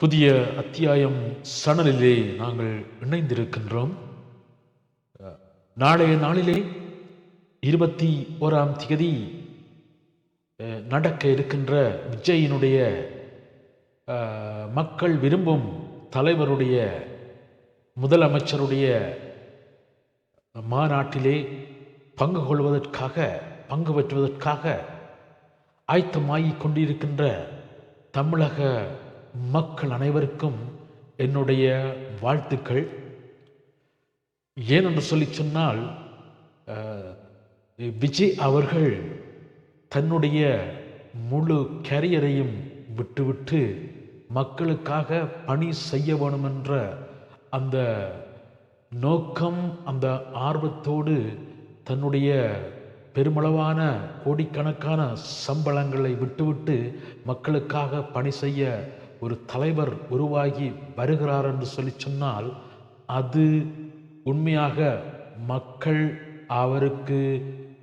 புதிய அத்தியாயம் சணலிலே நாங்கள் இணைந்திருக்கின்றோம். நாளைய நாளிலே இருபத்தி ஓராம் தேதி நடக்க இருக்கின்ற விஜயினுடைய மக்கள் விரும்பும் தலைவருடைய முதலமைச்சருடைய மாநாட்டிலே பங்கு கொள்வதற்காக பங்கு பெற்றுவதற்காக ஆயத்தமாகிக் கொண்டிருக்கின்ற தமிழக மக்கள் அனைவருக்கும் என்னுடைய வாழ்த்துக்கள். ஏனென்று சொல்லி சொன்னால் விஜய் அவர்கள் தன்னுடைய முழு கேரியரையும் விட்டுவிட்டு மக்களுக்காக பணி செய்ய வேணும் என்ற அந்த நோக்கம் அந்த ஆர்வத்தோடு தன்னுடைய பெருமளவான கோடிக்கணக்கான சம்பளங்களை விட்டுவிட்டு மக்களுக்காக பணி செய்ய ஒரு தலைவர் உருவாகி வருகிறார் என்று சொல்லி சொன்னால் அது உண்மையாக மக்கள் அவருக்கு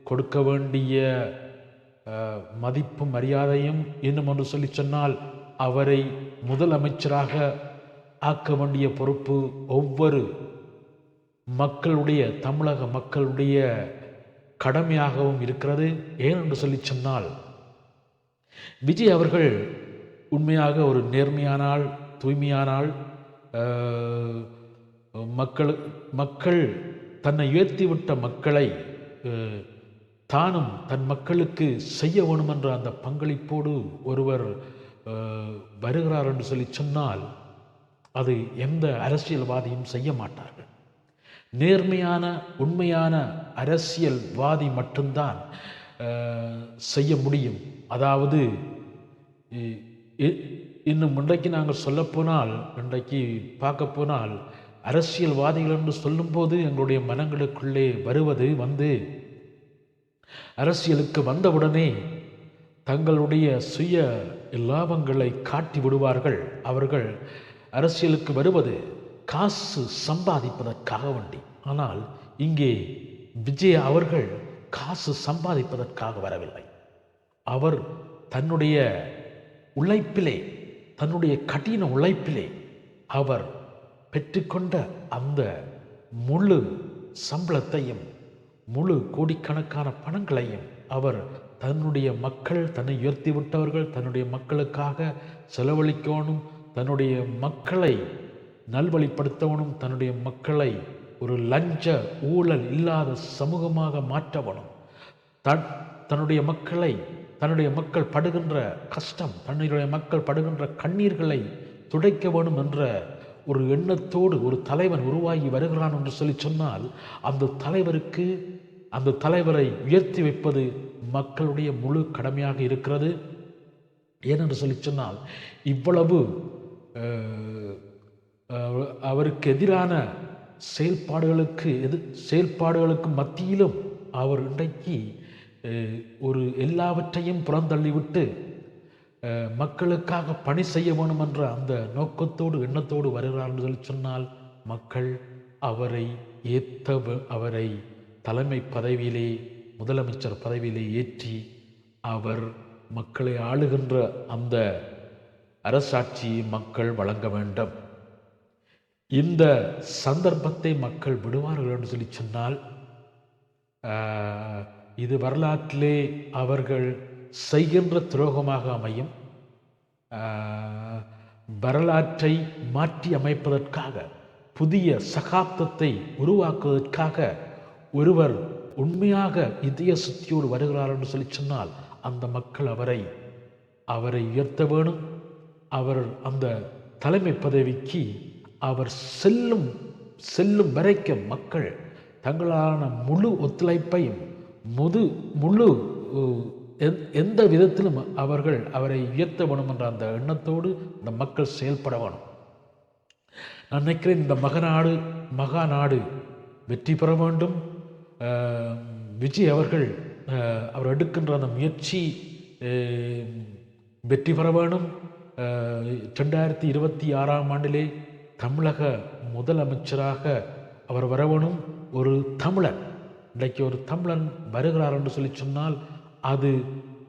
கொடுக்க வேண்டிய மதிப்பும் மரியாதையும் இன்னும் ஒன்று சொல்லி சொன்னால் அவரை முதலமைச்சராக ஆக்க வேண்டிய பொறுப்பு ஒவ்வொரு மக்களுடைய தமிழக மக்களுடைய கடமையாகவும் இருக்கிறது. ஏனென்று சொல்லி சொன்னால் விஜய் அவர்கள் உண்மையாக ஒரு நேர்மையானால் தூய்மையானால் மக்கள் மக்கள் தன்னை உயர்த்திவிட்ட மக்களை தானும் தன் மக்களுக்கு செய்ய வேணுமென்ற அந்த பங்களிப்போடு ஒருவர் வருகிறார் என்று சொல்லி சொன்னால் அது எந்த அரசியல்வாதியும் செய்ய மாட்டார்கள். நேர்மையான உண்மையான அரசியல்வாதி மட்டும்தான் செய்ய முடியும். அதாவது இன்னும் இன்றைக்கு நாங்கள் சொல்லப்போனால் இன்றைக்கு பார்க்க போனால் அரசியல்வாதிகள் என்று சொல்லும்போது எங்களுடைய மனங்களுக்குள்ளே வருவது வந்து அரசியலுக்கு வந்தவுடனே தங்களுடைய சுய லாபங்களை காட்டி விடுவார்கள். அவர்கள் அரசியலுக்கு வருவது காசு சம்பாதிப்பதற்காக வண்டி. ஆனால் இங்கே விஜய் அவர்கள் காசு சம்பாதிப்பதற்காக வரவில்லை. அவர் தன்னுடைய உழைப்பிலே தன்னுடைய கடின உழைப்பிலே அவர் பெற்றுக்கொண்ட அந்த முழு சம்பளத்தையும் முழு கோடிக்கணக்கான பணங்களையும் அவர் தன்னுடைய மக்கள் தன்னை உயர்த்தி விட்டவர்கள் தன்னுடைய மக்களுக்காக செலவழிக்கணும் தன்னுடைய மக்களை நல்வழிப்படுத்தவனும் தன்னுடைய மக்களை ஒரு லஞ்ச ஊழல் இல்லாத சமூகமாக மாற்றவனும் தன் தன்னுடைய மக்களை தன்னுடைய மக்கள் படுகின்ற கஷ்டம் தன்னுடைய மக்கள் படுகின்ற கண்ணீர்களை துடைக்க வேணும் என்ற ஒரு எண்ணத்தோடு ஒரு தலைவன் உருவாகி வருகிறான் என்று சொல்லி சொன்னால் அந்த தலைவருக்கு அந்த தலைவரை உயர்த்தி வைப்பது மக்களுடைய முழு கடமையாக இருக்கிறது. ஏனென்று சொல்லி சொன்னால் இவ்வளவு அவருக்கு எதிரான செயல்பாடுகளுக்கு எது செயல்பாடுகளுக்கு மத்தியிலும் அவர் இன்றைக்கு ஒரு எல்லாவற்றையும் புறந்தள்ளிவிட்டு மக்களுக்காக பணி செய்ய வேணும் என்ற அந்த நோக்கத்தோடு எண்ணத்தோடு வருகிறார் சொல்லி சொன்னால் மக்கள் அவரை ஏத்த அவரை தலைமை பதவியிலே முதலமைச்சர் பதவியிலே ஏற்றி அவர் மக்களை ஆளுகின்ற அந்த அரசாட்சியை மக்கள் வழங்க வேண்டும். இந்த சந்தர்ப்பத்தை மக்கள் விடுவார்கள் என்று சொல்லி சொன்னால் இது வரலாற்றிலே அவர்கள் செய்கின்ற துரோகமாக அமையும். வரலாற்றை மாற்றி அமைப்பதற்காக புதிய சகாப்தத்தை உருவாக்குவதற்காக ஒருவர் உண்மையாக இதய சுத்தியோடு வருகிறார் என்று சொல்லி சொன்னால் அந்த மக்கள் அவரை அவரை உயர்த்த வேணும். அவர் அந்த தலைமை பதவிக்கு அவர் செல்லும் செல்லும் வரைக்கும் மக்கள் தங்களான முழு ஒத்துழைப்பையும் முது முழு எந்- எந்த விதத்திலும் அவர்கள் அவரை உயர்த்த வேணும் என்ற அந்த எண்ணத்தோடு இந்த மக்கள் செயல்பட வேணும். நான் நினைக்கிறேன் இந்த மகநாடு மகாநாடு வெற்றி பெற வேண்டும். விஜய் அவர்கள் அவர் எடுக்கின்ற அந்த முயற்சி வெற்றி பெற வேணும். ரெண்டாயிரத்தி இருபத்தி ஆறாம் ஆண்டிலே தமிழக முதலமைச்சராக அவர் வரவணும் ஒரு தமிழன். இன்றைக்கு ஒரு தமிழன் வருகிறார் என்று சொல்லி சொன்னால் அது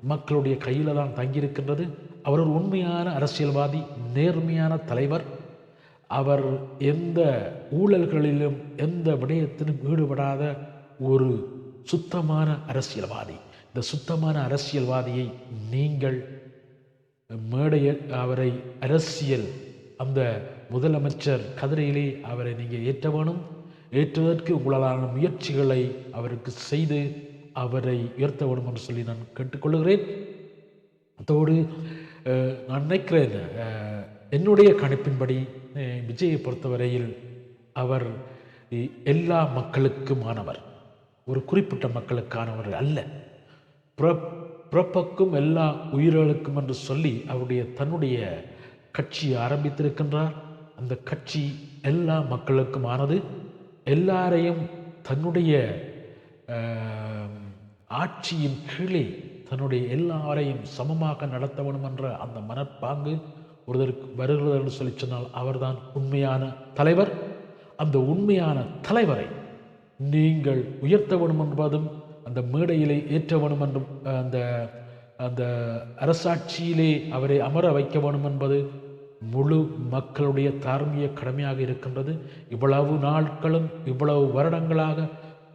மக்களுடைய கையில் தான் தங்கியிருக்கின்றது. அவர் ஒரு உண்மையான அரசியல்வாதி நேர்மையான தலைவர். அவர் எந்த ஊழல்களிலும் எந்த விடயத்திலும் ஈடுபடாத ஒரு சுத்தமான அரசியல்வாதி. இந்த சுத்தமான அரசியல்வாதியை நீங்கள் மேடையில் அவரை அரசியல் அந்த முதலமைச்சர் கதிரையிலே அவரை நீங்கள் ஏற்ற வேணும். ஏற்றுவதற்கு உங்களாலான முயற்சிகளை அவருக்கு செய்து அவரை உயர்த்த வேண்டும் என்று சொல்லி நான் கேட்டுக்கொள்கிறேன். அதோடு நான் நினைக்கிறேன் என்னுடைய கணிப்பின்படி விஜயை பொறுத்தவரையில் அவர் எல்லா மக்களுக்குமானவர். ஒரு குறிப்பிட்ட மக்களுக்கானவர் அல்ல. பிற- பிறப்புக்கும் எல்லா உயிர்களுக்கும் என்று சொல்லி அவருடைய தன்னுடைய கட்சியை ஆரம்பித்திருக்கின்றார். அந்த கட்சி எல்லா மக்களுக்குமானது. எல்லாரையும் தன்னுடைய ஆட்சியின் கீழே தன்னுடைய எல்லாரையும் சமமாக நடத்த வேண்டும் என்ற அந்த மனப்பாங்கு ஒருவருக்கு வருகிறது என்று சொல்லி சொன்னால் அவர்தான் உண்மையான தலைவர். அந்த உண்மையான தலைவரை நீங்கள் உயர்த்த வேண்டும் என்பதும் அந்த மேடையிலே ஏற்ற வேண்டும் என்றும் அந்த அந்த அரசாட்சியிலே அவரை அமர வைக்க வேண்டும் என்பது முழு மக்களுடைய தார்மீக கடமையாக இருக்கின்றது. இவ்வளவு நாட்களும் இவ்வளவு வருடங்களாக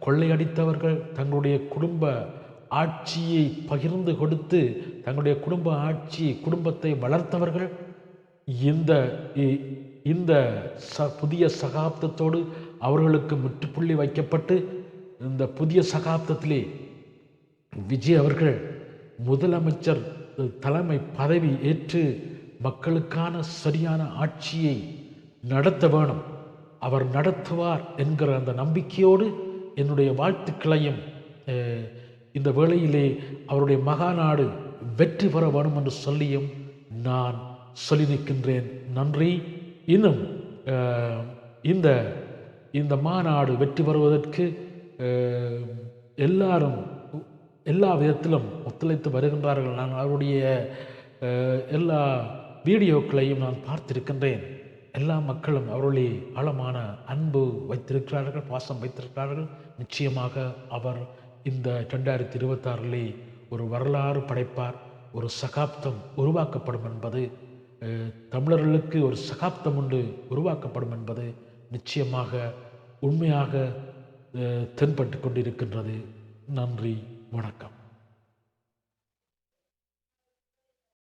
கொள்ளையடித்தவர்கள் தங்களுடைய குடும்ப ஆட்சியை பகிர்ந்து கொடுத்து தங்களுடைய குடும்ப ஆட்சியை குடும்பத்தை வளர்த்தவர்கள் இந்த இ- இந்த ச புதிய சகாப்தத்தோடு அவர்களுக்கு முற்றுப்புள்ளி வைக்கப்பட்டு இந்த புதிய சகாப்தத்திலே விஜய் அவர்கள் முதலமைச்சர் தலைமை பதவி ஏற்று மக்களுக்கான சரியான ஆட்சியை நடத்த வேணும். அவர் நடத்துவார் என்கிற அந்த நம்பிக்கையோடு என்னுடைய வாழ்த்துக்களையும் இந்த வேளையிலே அவருடைய மகாநாடு வெற்றி பெற வேணும் என்று சொல்லியும் நான் சொல்லி நிற்கின்றேன் நன்றி. இன்னும் இந்த இந்த மாநாடு வெற்றி பெறுவதற்கு எல்லாரும் எல்லா விதத்திலும் ஒத்துழைத்து வருகின்றார்கள். நான் அவருடைய எல்லா வீடியோக்களையும் நான் பார்த்திருக்கின்றேன். எல்லா மக்களும் அவருடைய ஆழமான அன்பு வைத்திருக்கிறார்கள் பாசம் வைத்திருக்கிறார்கள். நிச்சயமாக அவர் இந்த ரெண்டாயிரத்தி இருபத்தாறிலே ஒரு வரலாறு படைப்பார் ஒரு சகாப்தம் உருவாக்கப்படும் என்பது தமிழர்களுக்கு ஒரு சகாப்தம் உண்டு உருவாக்கப்படும் என்பது நிச்சயமாக உண்மையாக தென்பட்டு கொண்டிருக்கின்றது. நன்றி வணக்கம்.